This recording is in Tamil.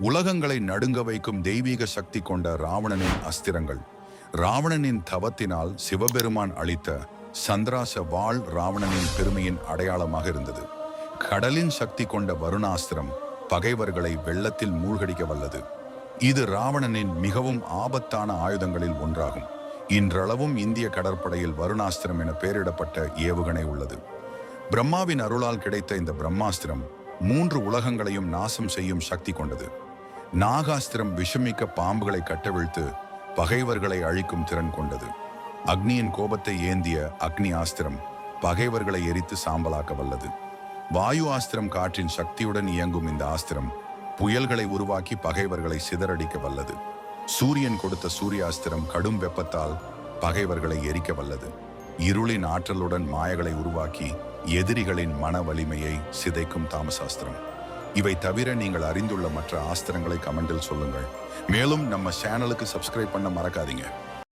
உலகங்களை நடுங்க வைக்கும் தெய்வீக சக்தி கொண்ட ராவணனின் அஸ்திரங்கள். ராவணனின் தவத்தினால் சிவபெருமான் அளித்த சந்திராச வாள் ராவணனின் பெருமையின் அடையாளமாக இருந்தது. கடலின் சக்தி கொண்ட வருணாஸ்திரம் பகைவர்களை வெள்ளத்தில் மூழ்கடிக்க வல்லது. இது ராவணனின் மிகவும் ஆபத்தான ஆயுதங்களில் ஒன்றாகும். இன்றளவும் இந்திய கடற்படையில் வருணாஸ்திரம் என பெயரிடப்பட்ட ஏவுகணை உள்ளது. பிரம்மாவின் அருளால் கிடைத்த இந்த பிரம்மாஸ்திரம் மூன்று உலகங்களையும் நாசம் செய்யும் சக்தி கொண்டது. நாகாஸ்திரம் விஷமிக்க பாம்புகளை கட்டவிழ்த்து பகைவர்களை அழிக்கும் திறன் கொண்டது. அக்னியின் கோபத்தை ஏந்திய அக்னி ஆஸ்திரம் பகைவர்களை எரித்து சாம்பலாக்க வல்லது. வாயு ஆஸ்திரம் காற்றின் சக்தியுடன் இயங்கும் இந்த ஆஸ்திரம் புயல்களை உருவாக்கி பகைவர்களை சிதறடிக்க வல்லது. சூரியன் கொடுத்த சூரியாஸ்திரம் கடும் வெப்பத்தால் பகைவர்களை எரிக்க வல்லது. இருளின் ஆற்றலுடன் மாயகளை உருவாக்கி எதிரிகளின் மன வலிமையை சிதைக்கும் தாமசாஸ்திரம். இவை தவிர நீங்கள் அறிந்துள்ள மற்ற ஆஸ்திரங்களை கமெண்டில் சொல்லுங்கள். மேலும் நம்ம சேனலுக்கு சப்ஸ்கிரைப் பண்ண மறக்காதீங்க.